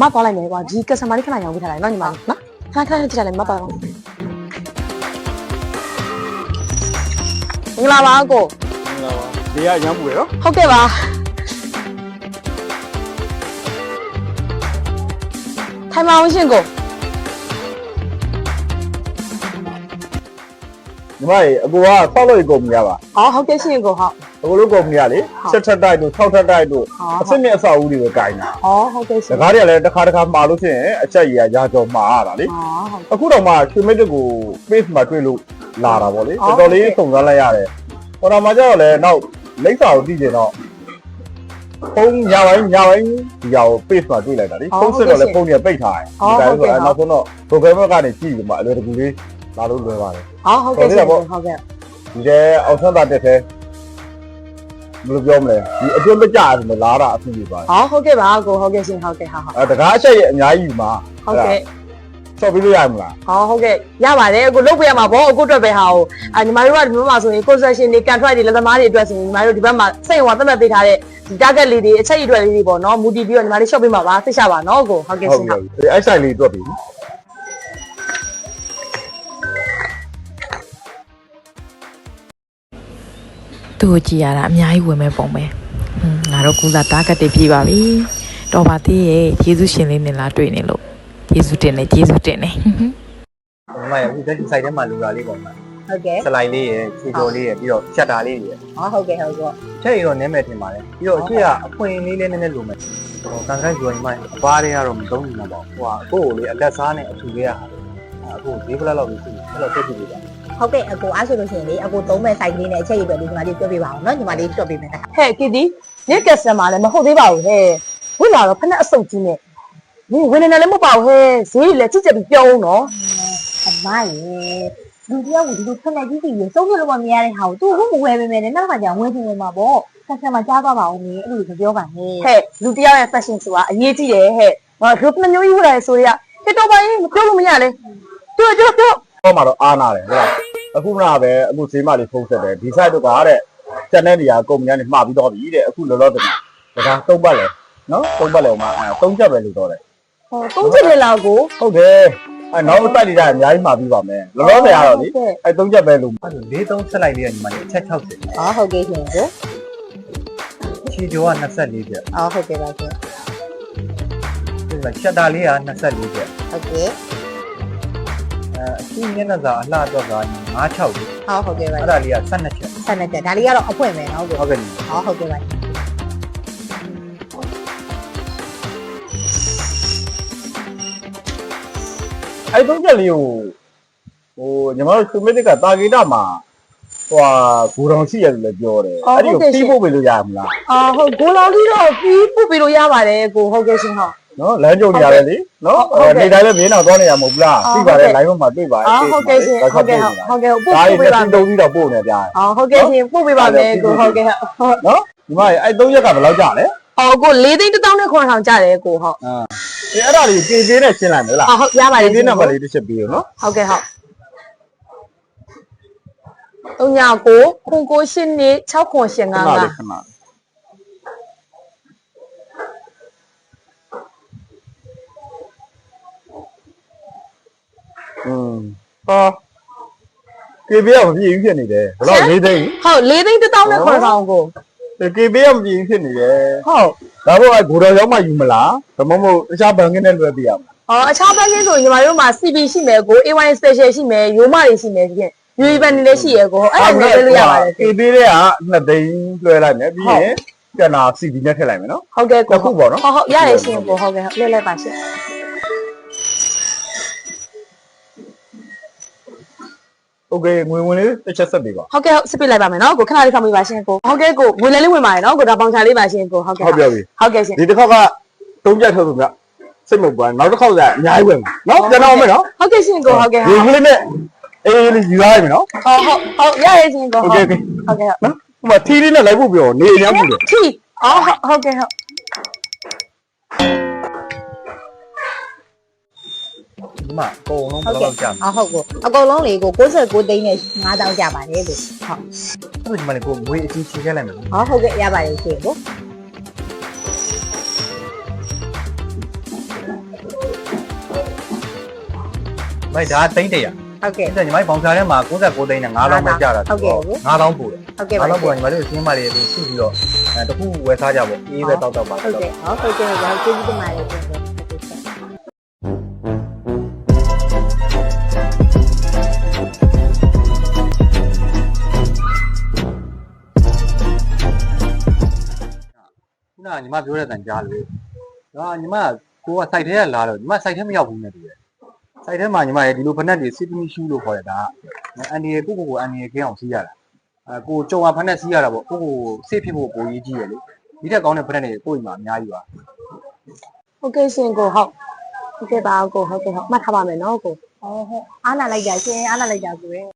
မသွားလိုက်မယ်ကွာဒီကစတမာလေးခဏရောင်းပေးထားလိုက်နော်ညီမလေးနော်ခဏခဏကြည့်လိုက်မပါတော့မင်္ဂလာပါအကိုဒီကရမ်းပူရနော်ဟုတ်ကဲ့ပါထိုင်ပါအောင်ရှင်ကိုညီမကြီးအကူကဆောက်လို့ကုမ္ပဏီရပါဟောဟုတ်ကဲ့ရှင်ကိုဟုတ် အကူလို့ကုမ္ပဏီရလေချက်ချက်တိုက်တို့ထောက်ထက်တိုက်တို့ဟောအစစ်မြစ်အဆောက်အဦတွေပဲကင်တာဟောဟုတ်ကဲ့ရှင်စကားတွေကလည်းတစ်ခါတစ်ခါမှာလို့ရှိရင်အချက်ကြီးကရာကျော်မှားရတာလေဟောဟုတ်အခုတော့မှရွှေမိတ်ကို face မှာတွေ့လို့လာတာပေါ့လေအော်တော်တော်လေးစုံစမ်းလိုက်ရတယ်ဟောတော့မှကျတော့လည်းနောက်လိမ့်စာကိုသိကျင်တော့ဖုန်းညာပိုင်းညာပိုင်းဒီဟာကို face မှာတွေ့လိုက်တာလေဖုန်းစစ်တော့လည်းဖုန်းကြီးပိတ်ထားတယ်ဒီတိုင်းဆိုတော့နောက်ဆုံးတော့ programmer ကနေကြည့်ပြီးမှအလွယ်တကူလေးလာလို့လွယ်ပါတယ်ဟောဟုတ်ကဲ့ရှင်ကိုဟုတ်ကဲ့ဒီတဲ့အောင်ဆန်းတာတက်သေး ဘယ်လိုပြောမလဲဒီအတွင်းမကြဘူးမလားတာအဆင်ပြေပါတယ်ဟောဟုတ်ကဲ့ပါကိုဟုတ်ကဲ့ရှင်ဟုတ်ကဲ့ဟုတ်ဟုတ်အဲတကားအချက်ရဲ့အများကြီးယူမှာဟုတ်ကဲ့ဆော့ပြီးလို့ရမလားဟောဟုတ်ကဲ့ရပါတယ်အခုလုပ်ပေးရမှာဗောအခုအတွက်ပဲဟာကိုအာညီမတို့ကဒီမှာဆိုရင် concession တွေ contract တွေလက်သမားတွေအတွက်ဆိုရင်ညီမတို့ဒီဘက်မှာစိတ်ဝင်သတ်မှတ်ပေးထားတဲ့ဒီ target လေးတွေအချက်အရွက်လေးတွေပေါ့နော်မူတည်ပြီးတော့ညီမလေး shop ပေးမှာပါသိချပါနော်ကိုဟုတ်ကဲ့ဟုတ်ရှင်ပြီဟုတ်ဒီအဲ့ဆိုင်လေးတွက်ပြီ သူ့ကိုကြည်ရတာအများကြီးဝင်မဲ့ပုံပဲဟွန်းငါတို့ကူလာတားကတ်တွေပြေးပါပြီတော်ပါသေးရဲ့ယေရှုရှင်လေးနဲ့လာတွေ့နေလို့ယေရှုတင်နေယေရှုတင်နေဒီမှာအခုဒီဆိုင်ထဲမှာလူလာလေးပေါ့မှာဟုတ်ကဲ့စလိုက်လေးရယ်ခြေတော်လေးရယ်ပြီးတော့ရှက်တာလေးရယ်ဟောဟုတ်ကဲ့ဟုတ်ကဲ့ချက်ရတော့နည်းမဲ့ထင်ပါတယ်ပြီးတော့အရှိကအဖွင့်လေးလေးနည်းနည်းလိုမယ်ဟိုကန်ကန်ပြောညီမအပားတွေကတော့မသုံးဘူးမှာပေါ့ဟိုကကိုယ့်ကိုလေအလက်စားနဲ့အထူလေးရတာအခုဈေးဖလက်လောက်ပြီးရှိတယ်အဲ့တော့တက်ကြည့်ပြပါ ဟုတ်ကဲ့အကိုအားဆိုလို့ရှိရင်လေအကိုသုံးမဲ့ site လေးနဲ့အချက်ရည်ပဲလေးညီမလေးပြောပြပါအောင်เนาะညီမလေးတွက်ပေးမယ် ဟဲ့ကီတီညကစတမာလည်းမဟုတ်သေးပါဘူးဟဲ့ဝင်လာတော့ဖက်နဲ့အစုပ်ကြီးနဲ့နင်ဝင်နေလည်းမပေါ့ဟဲ့ဈေးလည်းကြည့်ကြပြီးပြောအောင်နော် အမရေလူတယောက်ကိုဒီလိုဖက်နေကြီးကြီးရေစုံပြလို့မမြင်ရတဲ့ဟာကိုသူ့ဘုမဝယ်ပေးမယ်နဲ့နောက်မှကျဝယ်ချင်ဝင်မှာပေါ့ဆက်ဆက်မှာကြားသွားပါဦးမေအဲ့လိုမပြောပါနဲ့ ဟဲ့လူတစ်ယောက်ရဲ့ fashion ဆိုတာအရေးကြီးတယ်ဟဲ့ငါ group နှစ်မျိုးကြီးဝတ်ရတယ်ဆိုရတက်တော့ပိုင်းမပြောလို့မရလဲပြောပြောပြော ဟောမှာတော့အားနာတယ်ဟုတ်လားအခုမှပဲအခုဈေးမလေးဖုန်းဆက်တယ်ဒီ site တို့ကတဲ့စက်တဲ့နေရာကုမ္ပဏီကနေမှာပြီးတော့ပြီတဲ့အခုလောလောဆယ်တကားသုံးပတ်လဲနော်သုံးပတ်လဲဟိုမှာအဲသုံးချက်ပဲလို့တော့တယ်ဟောသုံးချက်လေလောက်ကိုဟုတ်တယ်အဲနောက် site တွေကအများကြီးမှာပြီးပါမယ်လောလောဆယ်ကတော့လေအဲသုံးချက်ပဲလို့အဲ့ဒါလေးသုံးဆက်လိုက်လေးကညီမလေးအချက်60ဟောဟုတ်ကဲ့ရှင်ကိုခြေကျော်က24ပြက်ဟောဟုတ်ကဲ့ပါရှင်ဒီမှာရှက်တာလေးက24ပြက်ဟုတ်ကဲ့ အဲအရှိမျက်နှာစာအလှတော့က56ပြက်ဟောဟုတ်ကဲ့ပါအဲ့ဒါလေးက12ချက်ဆက်နေတယ်ဒါလေးကတော့အဖွင့်မယ်နော်ကိုဟုတ်ကဲ့ညီဟောဟုတ်ကဲ့ပါအဲသုံးချက်လေးကိုဟိုညီမတို့ community ကတာဂီတာမှာဟိုဟာဂူတောင်ရှိရတယ်လည်းပြောတယ်အဲ့ဒီကိုပြီးဖို့ပဲလို့ရမလားအာဟုတ်ကိုလောင်ကြီးတော့ပြီးပုတ်ပြီးလို့ရပါတယ်ကိုဟုတ်ကဲ့ရှင်ဟော နော်လမ်းကြုံနေရတယ်လေနော်ဟုတ်ကဲ့နေတိုင်းလည်းမင်းတော့သွားနေရမဟုတ်ဘူးလားဟုတ်ပြီးပါတယ်ကဲ့ live မှာတွေ့ပါအာဟုတ်ကဲ့ရှင်ဟုတ်ကဲ့ဟုတ်ကဲ့ပုတ်ဒါပုတ်ရီပေးပါတစ်မယ်သုံးပြီးတော့ပို့နေကြတယ်အာဟုတ်ကဲ့ရှင်ပုတ်ပေးပါမယ်ကိုဟုတ်ကဲ့ဟုတ်နော်ဒီမအဲ့သုံးရက်ကဘယ်လောက်ကြလဲအော်ကို၄သိန်းတစ်သောင်းနဲ့ခွန်ထောင်ကြတယ်ကိုဟုတ်အာအဲအဲ့ဒါလေးကေသေးနဲ့ရှင်းလိုက်မယ်လားအာဟုတ်ရပါတကေယ်သေးနံပါတ်လေးတစ်ချက်ပြီးရနော်ဟုတ်ကဲ့ဟုတ်တုံညာကိုခွန်ကိုရှင်းနေ6ခွန်ရှင်ခ9ဏကလေးခဏ อืมဟာကေဘေးကမပြည့်ဘူးဖြစ်နေတယ်ဘယ်တော့လေးသိန်းဟုတ်၄သိန်းတစ်သောင်းနဲ့ခွန်ထောင်ကိုကေဘေးကမပြည့်ဘူးဖြစ်နေတယ်ဟုတ်ဒါပေါ့အဲဂိုတော်ရောက်မှယူမလားဒါမှမဟုတ်တခြားဘဏ်ကနဲ့လွယ်ပြရမလားဟောအခြားဘက်ကင်းဆိုညီမတို့မှာ CB ရှိမယ်ကို A1 special ရှိမယ်ရိုးမတွေရှိမယ်ဒီပြင် UV ဘန်တွေလည်းရှိရကိုအဲ့ဒါမျိုးလေးလို့ရပါတယ်ကေဘေးတွေက2သိန်းလွှဲလိုက်မယ်ပြီးရင်ကျန်တာ CD နဲ့ထည့်လိုက်မယ်နော်ဟုတ်ကဲ့ကိုတစ်ခုပေါ့နော်ဟုတ်ဟုတ်ရတယ်ရှင်ကိုဟုတ်ကဲ့ဟုတ်လဲလဲပါရှင် ဟုတ်ကဲ့ငွေဝင်လေးတစ်ချက်ဆက်ပေးပါဟုတ်ကဲ့ဆက်ပြလိုက်ပါမယ်နော်ကိုခဏလေးဆောင်ပေးပါရှင်ကိုဟုတ်ကဲ့ကိုငွေလဲလေးဝင်ပါရနော်ကိုဒါပေါင်ချလေးပါရှင်ကိုဟုတ်ကဲ့ဟုတ်ပြီဟုတ်ကဲ့ရှင်ဒီတစ်ခေါက်ကတုံးကြထုတ်သူကစိတ်မပွားနောက်တစ်ခေါက်ကအများကြီးဝင်နော်ကျွန်တော်မယ်နော်ဟုတ်ကဲ့ရှင်ကိုဟုတ်ကဲ့ငွေလေးနဲ့အေးလေးယူရမယ်နော်ဟုတ်ဟုတ်ဟုတ်ရရရှင်ကိုဟုတ်ကဲ့ဟုတ်ကဲ့နော်ဟိုမှာထီးလေးနဲ့လိုက်ဖို့ပြောနေအများကြီးတယ်ထီးအော်ဟုတ်ကဲ့ဟုတ် ဒီမှာအကုန်လုံးဘယ်လောက်ကြာမလဲအဟုတ်ကိုအကုန်လုံးလေကို69သိန်းနဲ့9000ကြာပါတယ်ကိုဟုတ်အခုဒီမှာလေကိုငွေအကြီးချေခဲ့လိုက်မယ်ဟောဟုတ်ကဲ့ရပါတယ်ရှင်ကိုမိုက်ဒါသိန်းတရာဟုတ်ကဲ့ဒါညီမဘောင်ချာထဲမှာ69သိန်းနဲ့9000ပဲကြာတာဟုတ်ကဲ့9000ပို့တယ်ဟုတ်ကဲ့ပါ9000ပို့ညီမတို့အချင်းမလေးတွေစုပြီးတော့အဲတခုဝယ်စားကြပေါ့အေးပဲတောက်တော့ပါဟုတ်ကဲ့ဟုတ်ကဲ့ဟုတ်ကဲ့ကျေးဇူးတင်ပါတယ် ခုနကညီမပြောတဲ့တန်ကြားလို့ဒါညီမကိုက site ထဲကလာတော့ညီမ site ထဲမရောက်ဘူးနဲ့တူတယ် site ထဲမှာညီမရဲ့ဒီလိုဖက်နဲ့တွေ safety shoe လို့ခေါ်ရတာအန်ဒီရဲ့ကိုကိုကိုအန်ဒီရဲ့ကင်းအောင်စီးရတာအဲကိုကြုံအောင်ဖက်နဲ့စီးရတာပေါ့ကိုကို safe ဖြစ်ဖို့ပိုရေးကြီးရလေဒီထက်ကောင်းတဲ့ဖက်နဲ့တွေကိုယ့်အိမ်မှာအများကြီးပါဟုတ်ကဲ့ရှင်ကိုဟုတ်ဟုတ်ကဲ့ပါကိုဟုတ်ကဲ့ဟုတ်မှတ်ထားပါမယ်နော်ကိုဟုတ်ဟုတ်အားနာလိုက်တာရှင်အားနာလိုက်တာကိုရယ်